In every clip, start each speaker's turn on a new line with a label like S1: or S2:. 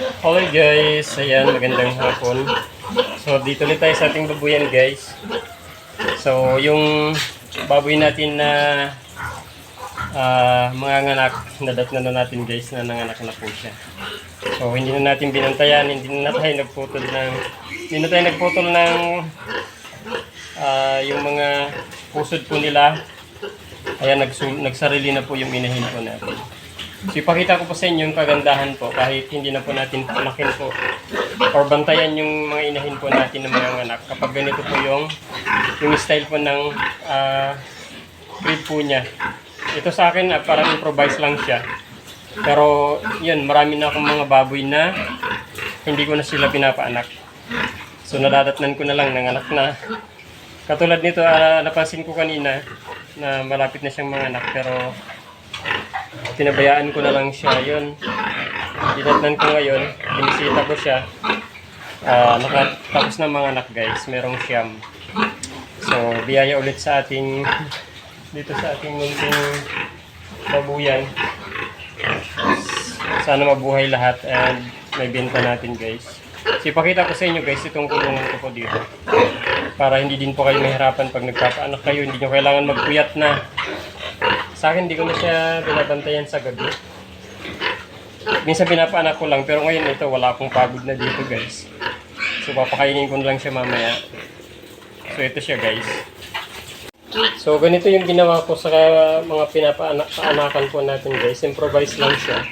S1: Okay guys, ayan, magandang hapon. So, dito ulit tayo sa ating babuyan guys. So, yung baboy natin na ah mga nganak, nadat na na natin guys na nanganak na po siya. So, hindi na natin binantayan, hindi na tayo nagputol ng, hindi na tayo nagputol ng ah yung mga pusod po nila. Ayan, nagsarili na po yung inahin po natin. So, ipakita ko po sa inyo yung kagandahan po kahit hindi na po natin palakin po or bantayan yung mga inahin po natin ng mga anak kapag ganito po yung yung style po ng ah crib po niya. Ito sa akin ah, parang improvise lang siya. Pero yun, marami na akong mga baboy na hindi ko na sila pinapaanak. So nadadatnan ko na lang ng anak na katulad nito, ah, napansin ko kanina na malapit na siyang mga anak pero pinabayaan ko na lang siya yun. Dinatnan ko ngayon, binisita ko siya. Ah, nakatapos na mga anak guys, merong siyam. So, biyaya ulit sa ating dito sa ating munting babuyan. Sana mabuhay lahat and may benta natin guys. So, ipakita ko sa inyo guys itong kulungan ko po dito. Para hindi din po kayo mahirapan pag nagpapaanak kayo. Hindi nyo kailangan magpuyat na. Sa akin, hindi ko na siya binabantayan sa gabi. Minsan pinapaanak ko lang, pero ngayon ito, wala akong pagod na dito guys. So, papakainin ko lang siya mamaya. So, ito siya guys. So, ganito yung ginawa ko sa mga pinapaanak-paanakan po natin guys. Improvise lang siya.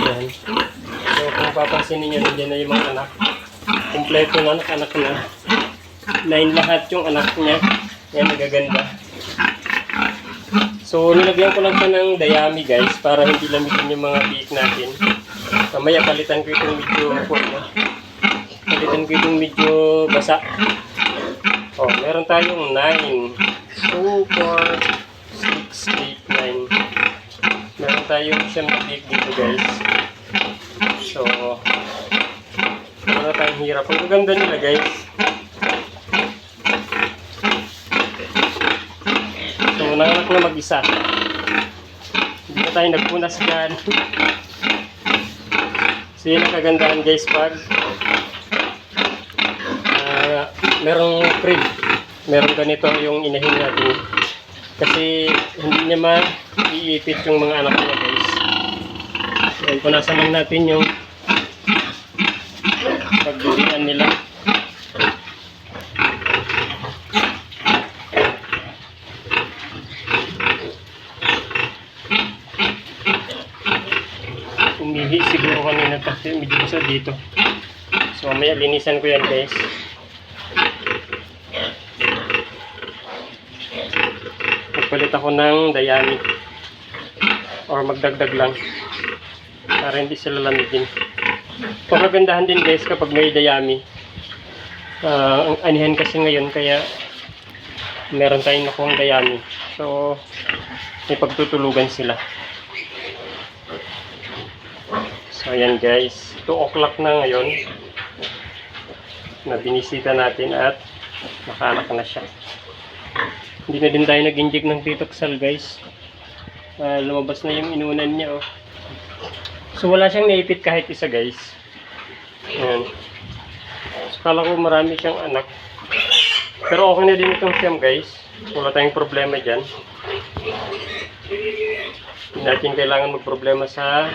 S1: Yan. So, kung papansin ninyo, nandiyan na yung mga anak. Kompleto na anak-anak na. Nine lahat yung anak niya. Yan, nagaganda. So, nilagyan ko lang siya ng dayami guys para hindi lamitin yung mga biik natin. Mamaya palitan ko itong medyo ano, palitan ko itong medyo basa. Oh, meron tayong 9. 2, 4, 6, 8, 9. Meron tayong siyang biik dito guys. So, wala tayong hirap. Ang ganda nila guys. So, nanganak na mag-isa. Hindi na tayo nagpunas dyan. so, yun ang kagandahan guys pag ah, merong crib. Meron ganito yung inahin natin. Kasi hindi niya ma-iipit yung mga anak niya guys. Ayan, punasan lang natin yung pagdurian nila. Umihi siguro kanina kasi medyo basa dito. So mamaya linisan ko yan guys. Magpalit ako ng dayami. Or magdagdag lang. Para hindi sila lamigin. Kung kagandahan din guys kapag may dayami. Ang anihan kasi ngayon kaya meron tayong nakuhang dayami. So may pagtutulugan sila. Ayan guys, 2 o'clock na ngayon na binisita natin at nakaanak na siya. Hindi na din tayo nag-inject ng titoxal guys. Ah, lumabas na yung inunan niya oh. So wala siyang naipit kahit isa guys. Ayan. So kala ko marami siyang anak. Pero okay na din itong siyam guys. Wala tayong problema dyan. Hindi natin kailangan magproblema sa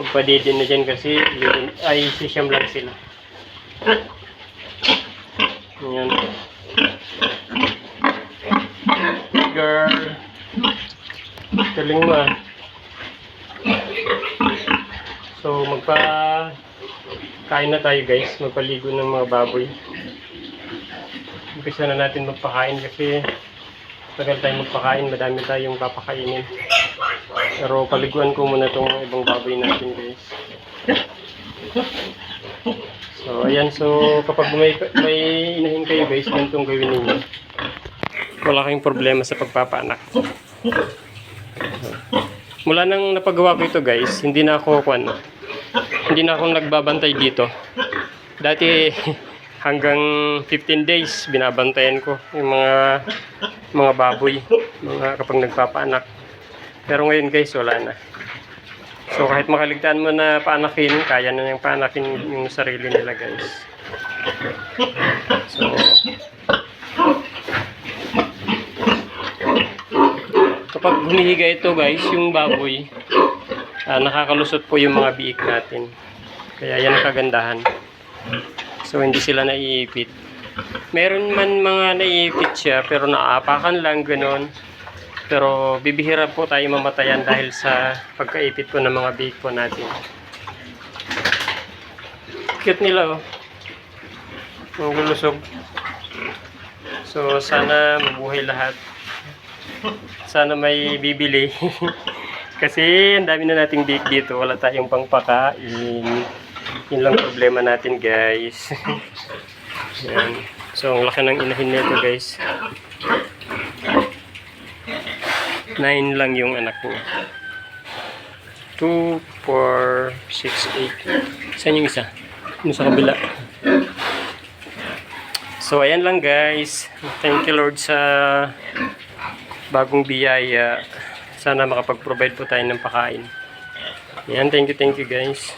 S1: pagpadidin na dyan kasi yun, ay sisiyam lang sila. Ayan. Girl. Galing mo ah. So magpa kain na tayo guys. Magpaligo ng mga baboy. Umpisa na natin magpakain kasi tagal tayo magpakain. Madami tayong papakainin. Pero paliguan ko muna itong ibang baboy natin guys. So ayan, so kapag may, may inahin kayo guys, ganitong gawin ninyo. Wala kayong problema sa pagpapaanak. Mula nang napagawa ko ito guys, hindi na ako kwan, hindi na ako nagbabantay dito. Dati hanggang 15 days binabantayan ko yung mga mga baboy, mga kapag nagpapaanak. Pero ngayon guys, wala na. So kahit makaligtaan mo na paanakin, kaya na yung paanakin yung sarili nila guys. So, kapag humihiga ito guys, yung baboy, ah, nakakalusot po yung mga biik natin. Kaya yan ang kagandahan. So hindi sila naiipit. Meron man mga naiipit siya pero naapakan lang ganon. Pero bibihira po tayo mamatayan dahil sa pagkaipit po ng mga biik po natin. Cute nila oh. Ang lulusog. So sana mabuhay lahat. Sana may bibili. Kasi ang dami na nating biik dito. Wala tayong pangpakain. Yun lang problema natin guys. Yan. So ang laki ng inahin nito guys. Nine lang yung anak niya. 2, 4, 6, 8. Saan yung isa? Yung sa kabila. So, ayan lang guys. Thank you Lord sa bagong biyaya. Sana makapag-provide po tayo ng pakain. Ayan, thank you, thank you guys.